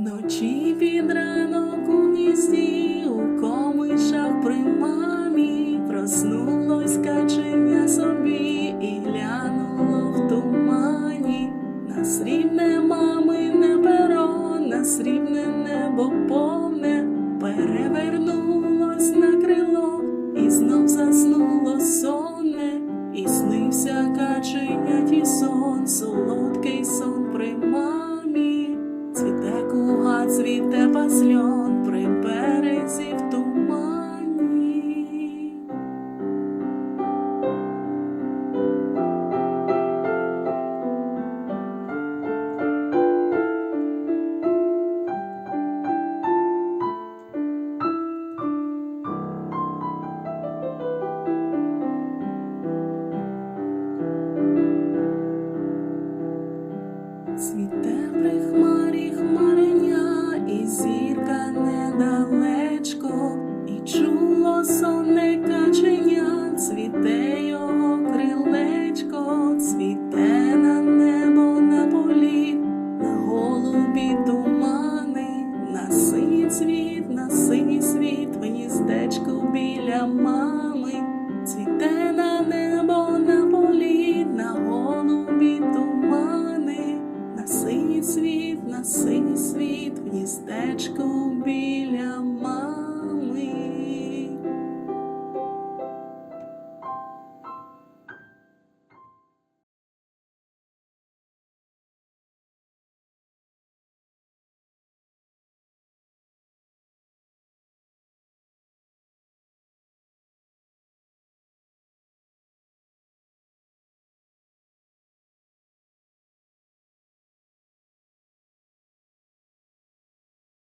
Вночі під ранок у гнізді, у цвіте пасльон при березі в тумані. Цвіте сонне каченя, цвіте його цвіте на небо на полі, на голубі тумани, на синій цвіт, на синій світ, в гніздечку біля мами, цвіте на небо на полі, на голубі тумани, на синій світ, на синій світ, в гніздечку